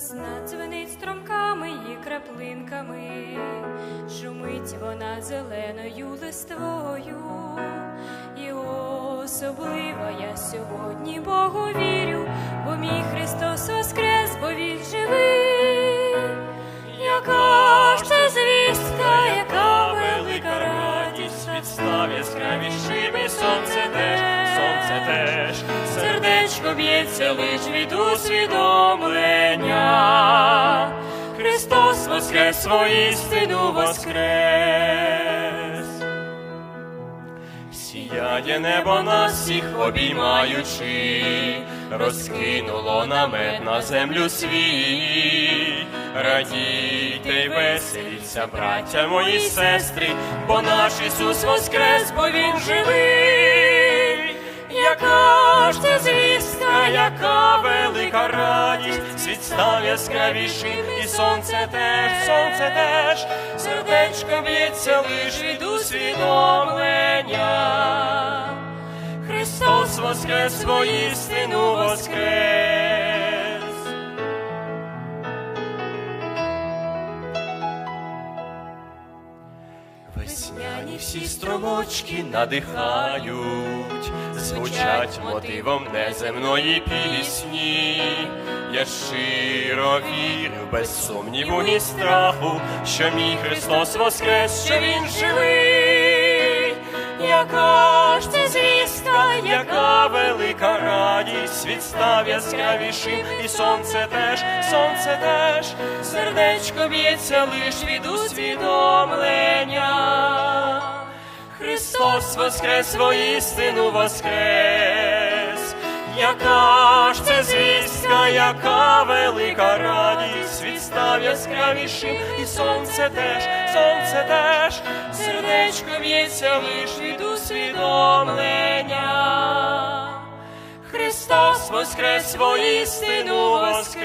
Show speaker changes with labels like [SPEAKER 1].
[SPEAKER 1] Весна дзвенить стромками і краплинками, шумить вона зеленою листвою, і особливо я сьогодні Богу вірю, бо мій Христос воскрес, бо він живий. Яка ж це звістка, яка велика радість,
[SPEAKER 2] Відстав яскравішим і сонце теж, сонце теж,
[SPEAKER 1] б'ється лиш від усвідомлення.
[SPEAKER 2] Христос воскрес, воістину воскрес. Сіяє небо нас всіх обіймаючи, розкинуло намет на землю свій. Радійте й веселіться, браття мої сестри, бо наш Ісус воскрес, бо Він живий. Яка ж це яка велика радість, світ став яскравішим, і сонце теж, сонце теж, сердечко б'ється лиш від усвідомлення. Христос воскрес, воістину воскрес. Весняні всі струмочки надихають, звучать мотивом неземної пісні. Я щиро вірю, без сумніву ні страху, що мій Христос воскрес, що Він живий. Яка ж це звістка, яка велика радість, світ став яскравішим, і сонце теж, сонце теж, сердечко б'ється лиш від усвідомлення. Христос воскрес, воістину воскрес. Яка ж це звістка, яка велика радість, світ став яскравішим, і сонце теж, сонце теж, сердечко б'ється лиш від усвідомлення. Христос воскрес, воістину воскрес.